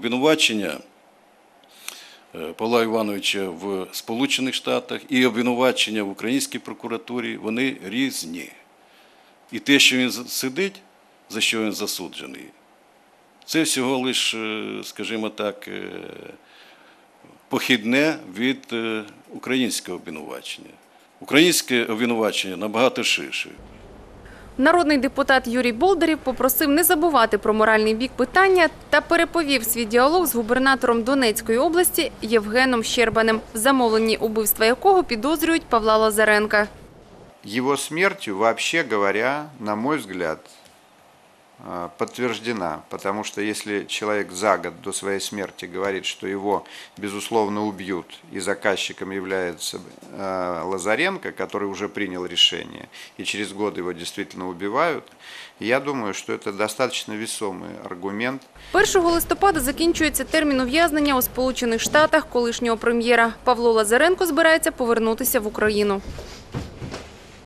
обвинувачення е, Павла Івановича в Сполучених Штатах і обвинувачення в українській прокуратурі, вони різні. І те, що він сидить, за що він засуджений, це всього лиш, е, скажімо так, е, похідне від е, українського обвинувачення. Українське обвинувачення набагато ширше. Народний депутат Юрій Болдарів попросив не забувати про моральний бік питання та переповів свій діалог з губернатором Донецької області Євгеном Щербаним, в замовленні убивства якого підозрюють Павла Лазаренка. Його смертю, взагалі говоря, на мой взгляд, подтверждена. Потому что если человек за год до своей смерти говорит, что его, безусловно, убьют, и заказчиком является э, Лазаренко, который уже принял решение, и через год его действительно убивают, я думаю, что это достаточно весомый аргумент 1 листопада закінчується термін ув'язнення у Сполучених Штатах колишнього прем'єра. Павло Лазаренко збирається повернутися в Україну.